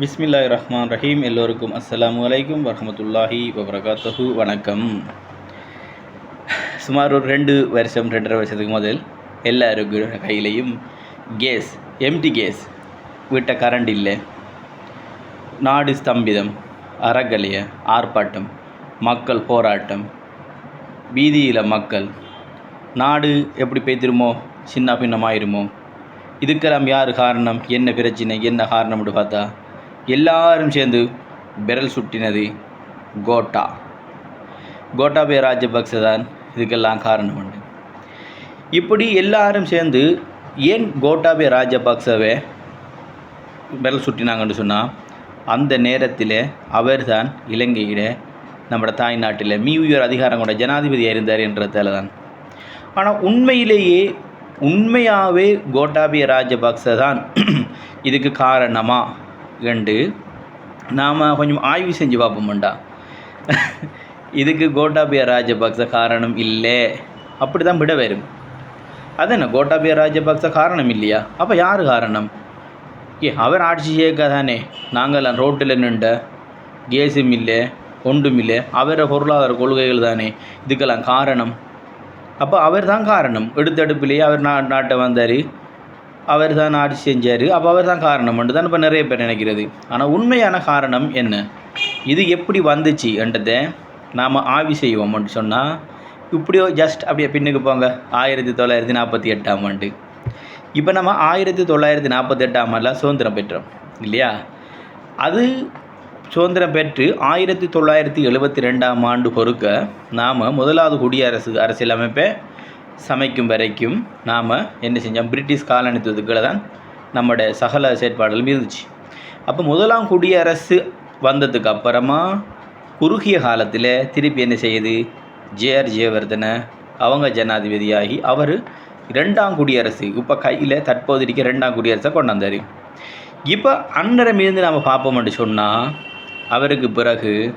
பிஸ்மில்லாஹ் ரஹ்மான் ரஹீம் எல்லோருக்கும் அஸ்லாம் அலைக்கும் வரமத்துல்லாஹி வபரகாத்துஹு. வணக்கம். சுமார் ஒரு ரெண்டு வருஷம் ரெண்டரை வருஷத்துக்கு முதல் எல்லாருக்கும் கையிலையும் கேஸ் எம்டி கேஸ். வீட்டை கரண்ட் இல்லை. நாடு ஸ்தம்பிதம் அறக்கலைய ஆர்ப்பாட்டம் மக்கள் போராட்டம் வீதியில் மக்கள். நாடு எப்படி பெய்திருமோ சின்ன பின்னமாயிருமோ. இதுக்கெல்லாம் யார் காரணம்? என்ன பிரச்சனை? என்ன காரணம்னு பார்த்தா எல்லாரும் சேர்ந்து விரல் சுட்டினது கோட்டா. கோட்டாபய ராஜபக்ச தான். இதுக்கெல்லாம் காரணம் உண்டு. இப்படி எல்லாரும் சேர்ந்து ஏன் கோட்டாபய ராஜபக்சவை விரல் சுட்டினாங்கன்னு சொன்னால் அந்த நேரத்தில் அவர்தான் இலங்கையிட நம்ம தாய்நாட்டில் நாட்டில் மீவியர் அதிகாரம் கொண்ட ஜனாதிபதியாக இருந்தார் என்றதால தான். ஆனால் உண்மையிலேயே உண்மையாகவே கோட்டாபிய ராஜபக்ச தான். இதுக்கு காரணமா? கண்டு நாம் கொஞ்சம் ஆய்வு செஞ்சு பார்ப்போம்டா. இதுக்கு கோட்டாபிய ராஜபக்ச காரணம் இல்லை. அப்படி தான் விட வரும். அது என்ன கோட்டாபய ராஜபக்ச காரணம் இல்லையா? அப்போ யார் காரணம்? ஏ அவர் ஆட்சி செய்யக்கா தானே நாங்கள்லாம் ரோட்டில் நின்ற கேஸும் இல்லை ஒன்றும் இல்லை. அவரை பொருளாதார கொள்கைகள் தானே. இதுக்கெல்லாம் காரணம்? அப்போ அவர் தான் காரணம். எடுத்தடுப்பிலேயே அவர் நா நாட்டை வந்தார். அவர் தான் ஆட்சி செஞ்சார். அப்போ அவர் தான் காரணம்ன்ட்டு தான் இப்போ நிறைய பேர் நினைக்கிறது. ஆனால் உண்மையான காரணம் என்ன? இது எப்படி வந்துச்சு என்றதை நாம் ஆவி செய்வோம்னு சொன்னால் இப்படியோ ஜஸ்ட் அப்படியே பின்னுக்கு போங்க. ஆயிரத்தி தொள்ளாயிரத்தி நாற்பத்தி எட்டாம் ஆண்டு. இப்போ நம்ம ஆயிரத்தி தொள்ளாயிரத்தி நாற்பத்தி எட்டாம் ஆண்டில் சுதந்திரம் பெற்றோம் இல்லையா? அது சுதந்திரம் பெற்று ஆயிரத்தி தொள்ளாயிரத்தி எழுபத்தி ரெண்டாம் ஆண்டு பொறுக்க நாம் முதலாவது குடியரசு அரசியலமைப்பை சமைக்கும் வரைக்கும் நாம் என்ன செஞ்சோம்? பிரிட்டிஷ் காலனித்துவத்துக்களை தான் நம்முடைய சகல செயற்பாடுகளும் இருந்துச்சு. அப்போ முதலாம் குடியரசு வந்ததுக்கு அப்புறமா குறுகிய காலத்தில் திருப்பி என்ன செய்யுது? ஜேஆர் ஜெயவர்தனை அவங்க ஜனாதிபதியாகி அவர் ரெண்டாம் குடியரசு இப்போ கையில் தற்போது இருக்க ரெண்டாம் குடியரசை கொண்டாந்தார். இப்போ அன்னரம் இருந்து நாம் பார்ப்போம்னு சொன்னால் அவருக்கு பிறகு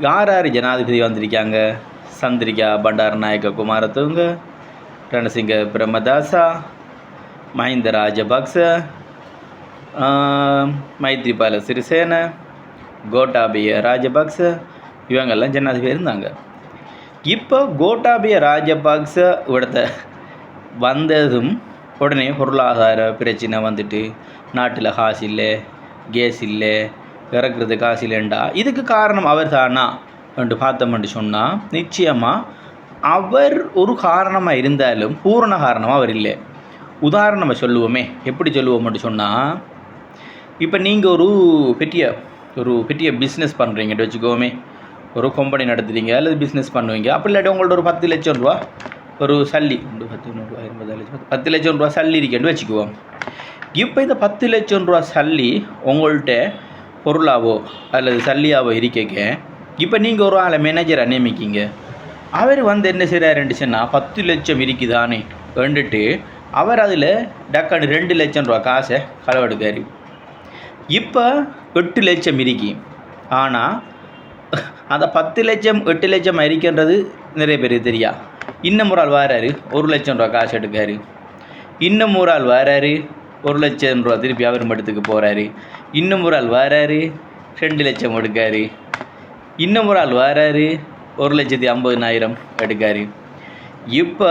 யார் யார் ஜனாதிபதி வந்திருக்காங்க? சந்திரிகா பண்டாரநாயக்க குமாரத்துங்க ரணசிங்க பிரம்மதாசா மஹிந்த ராஜபக்ச மைத்ரிபால சிறிசேன கோட்டாபிய ராஜபக்ச இவங்கெல்லாம் ஜனாதிபதி இருந்தாங்க. இப்போ கோட்டாபிய ராஜபக்ச இவிடத்த வந்ததும் உடனே பொருளாதார பிரச்சனை வந்துட்டு நாட்டில் காசு இல்லை கேஸ் இல்லை இறக்குறது காசு இல்லைண்டா. இதுக்கு காரணம் அவர் தானா என்று பார்த்தோம்னு சொன்னால் நிச்சயமாக அவர் ஒரு காரணமாக இருந்தாலும் பூரண காரணமாக அவர் இல்லை. உதாரணமாக சொல்லுவோமே எப்படி சொல்லுவோம்னு சொன்னால் இப்போ நீங்கள் ஒரு பெரிய ஒரு பெரிய பிஸ்னஸ் பண்ணுறீங்கன்னு வச்சுக்கோமே ஒரு கம்பெனி நடத்துறீங்க அல்லது பிஸ்னஸ் பண்ணுவீங்க அப்படி இல்லாட்டி உங்கள்ட்ட ஒரு பத்து லட்சம் ரூபா ஒரு சல்லி ரெண்டு பத்து ரூபா இருபது லட்சம் பத்து லட்சம் ரூபா சல்லி இருக்கேன்னு வச்சுக்குவோம். இப்போ இந்த பத்து லட்சம் ரூபா சல்லி உங்கள்கிட்ட பொருளாவோ அல்லது சல்லியாவோ இருக்கக்க இப்போ நீங்கள் ஒரு ஆளை மேனேஜரை நியமிக்கிங்க. அவர் வந்து என்ன செய்கிறாருன்னு சொன்னால் பத்து லட்சம் இருக்குதானே வேண்டுட்டு அவர் அதில் டக்கானு ரெண்டு லட்சம் ரூபா காசை களவெடுக்காரு இப்போ எட்டு லட்சம் இருக்கி. ஆனால் அந்த பத்து லட்சம் எட்டு லட்சம் இருக்கின்றது நிறைய பேருக்கு தெரியா? இன்னும் ஒரு ஆள் வாராரு ஒரு லட்சம் ரூபா காசு எடுக்காரு. இன்னும் ஒரு ஆள் வாராரு ஒரு லட்சம் ரூபா திருப்பி அவர் மட்டத்துக்கு போகிறாரு இன்னும் ஒரு ஆள் வாராரு ரெண்டு லட்சம் எடுக்காரு. இன்னும் ஒரு ஆள் வராரு. ஒரு லட்சத்தி ஐம்பதுனாயிரம் எடுக்காரு. இப்போ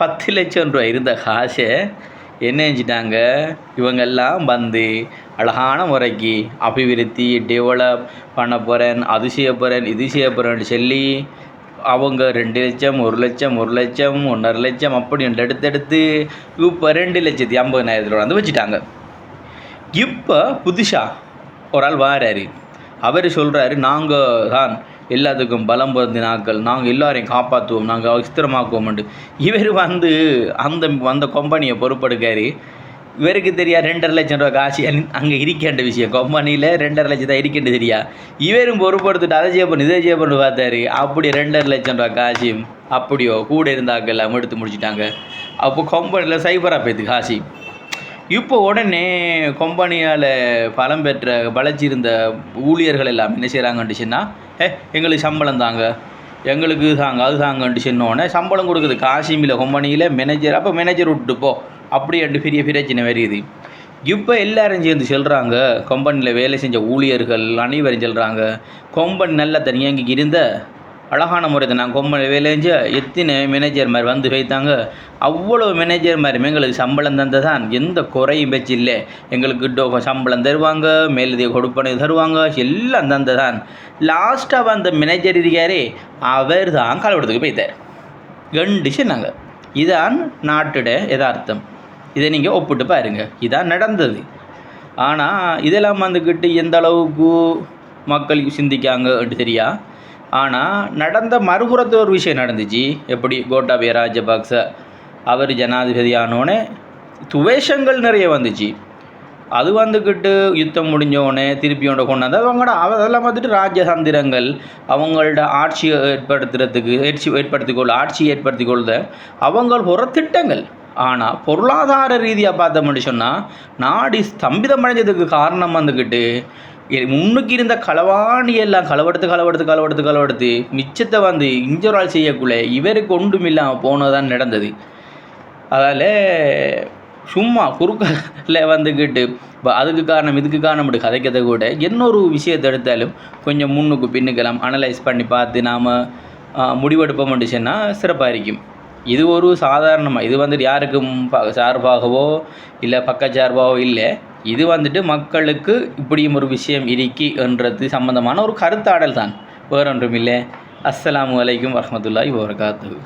பத்து லட்சம் ரூபா இருந்த காசை என்ன செஞ்சிட்டாங்க? இவங்கெல்லாம் வந்து அழகான முறைக்கு அபிவிருத்தி டெவலப் பண்ண போகிறேன் அது செய்ய போகிறேன் இது செய்ய போகிறேன்னு சொல்லி அவங்க ரெண்டு லட்சம் ஒரு லட்சம் ஒரு லட்சம் ஒன்றரை லட்சம் அப்படி எடுத்தெடுத்து இப்போ ரெண்டு லட்சத்தி ஐம்பதுனாயிரத்தில் வந்து வச்சுட்டாங்க. இப்போ புதுசாக ஒரு ஆள் வாராரு. அவர் சொல்கிறாரு நாங்கள் தான் எல்லாத்துக்கும் பலம் பொருந்தின நாட்கள் நாங்கள் எல்லாரையும் காப்பாற்றுவோம் நாங்கள் விஸ்திரமாக்குவோம்ட்டு இவர் வந்து அந்த அந்த கம்பெனியை பொறுப்பெடுக்காரு. இவருக்கு தெரியா ரெண்டரை லட்சம் ரூபா காசு அங்கே இருக்கின்ற விஷயம். கம்பெனியில் ரெண்டரை லட்சம் தான் இருக்கின்ற தெரியா? இவரும் பொறுப்படுத்திட்டு அதை செய்ய பண்ணு இதை செய்ய பண்ணு பார்த்தாரு. அப்படி ரெண்டரை லட்சம் ரூபா காசையும் அப்படியோ கூட இருந்தாக்கள் எல்லாம் எடுத்து முடிச்சிட்டாங்க. அப்போ கம்பெனியில் சைபராக போயிடுது காசி. இப்போ உடனே கம்பெனியால் பலம் பெற்ற பலச்சிருந்த ஊழியர்கள் எல்லாம் என்ன செய்கிறாங்கன்னு சொன்னால் ஏ எங்களுக்கு சம்பளம் தாங்க. எங்களுக்கு தாங்க அது தாங்கன்ட்டு சொன்னோடனே சம்பளம் கொடுக்குது. காசிமில் கம்பெனியில் மேனேஜர் அப்போ மேனேஜர் விட்டுட்டு போ. அப்படி ரெண்டு பெரிய பிரச்சனை வருது. இப்போ எல்லாரும் சேர்ந்து சொல்கிறாங்க கொம்பனில் வேலை செஞ்ச ஊழியர்கள் அனைவரும் சொல்கிறாங்க கொம்பன் நல்ல தனியாக இங்கே இருந்த அழகான முறை தான் நான் கொம்பனில் வேலைஞ்சு எத்தனை மேனேஜர் மாதிரி வந்து வைத்தாங்க அவ்வளோ மேனேஜர் மாதிரி எங்களுக்கு சம்பளம் தந்ததான். எந்த குறையும் பேச்சு இல்லை. எங்களுக்கு சம்பளம் தருவாங்க மேலதிக கொடுப்பனை தருவாங்க எல்லாம் தந்ததான். லாஸ்ட்டாக வந்த மேனேஜர் இருக்காரே அவர் தான் கலவடத்துக்கு போய்த்தார் ரெண்டு சொன்னாங்க இதான் நாட்டோட யதார்த்தம். இதை நீங்கள் ஒப்பிட்டு பாருங்க. இதான் நடந்தது. ஆனால் இதெல்லாம் வந்துக்கிட்டு எந்த அளவுக்கு மக்களுக்கு சிந்திக்காங்கன்னு தெரியா? ஆனால் நடந்த மறுபுறத்து ஒரு விஷயம் நடந்துச்சு. எப்படி? கோட்டாபய ராஜபக்ச அவர் ஜனாதிபதி ஆனோடனே துவேஷங்கள் நிறைய வந்துச்சு. அது வந்துக்கிட்டு யுத்தம் முடிஞ்சோடனே திருப்பியோட கொண்டாந்து அவங்களோட அதெல்லாம் வந்துட்டு ராஜதந்திரங்கள் அவங்களோட ஆட்சியை ஏற்படுத்துறதுக்கு ஏட்சி ஏற்படுத்திக்கொள்ள ஆட்சி ஏற்படுத்திக்கொள்ள அவங்க ஒரு திட்டங்கள் ஆனால் பொருளாதார ரீதியாக பார்த்தோம்னு சொன்னால் நாடு ஸ்தம்பிதம் அடைஞ்சதுக்கு காரணம் வந்துக்கிட்டு முன்னுக்கு இருந்த களவாணி எல்லாம் களவெடுத்து களவெடுத்து களவெடுத்து களவெடுத்து மிச்சத்தை வந்து இஞ்சொரால் செய்யக்குள்ள இவருக்கு ஒன்றும் இல்லாமல் போனதான் நடந்தது. அதால் சும்மா குறுக்கல வந்துக்கிட்டு இப்போ அதுக்கு காரணம் இதுக்கு காரணம் இப்படி கதைக்கிறத கூட இன்னொரு விஷயத்தை எடுத்தாலும் கொஞ்சம் முன்னுக்கு பின்னுக்கெல்லாம் அனலைஸ் பண்ணி பார்த்து நாம் முடிவெடுப்போம் சொன்னா சிறப்பாக இருக்கும். இது ஒரு சாதாரணமாக இது வந்துட்டு யாருக்கும் ப சார்பாகவோ இல்லை பக்கச்சார்பாகவோ இல்லை. இது வந்துட்டு மக்களுக்கு இப்படியும் ஒரு விஷயம் இருக்கி என்றது சம்பந்தமான ஒரு கருத்தாடல் தான். வேறொன்றும் இல்லை அஸ்ஸலாமு அலைக்கும் வரஹ்மத்துல்லாஹி வரகாத்து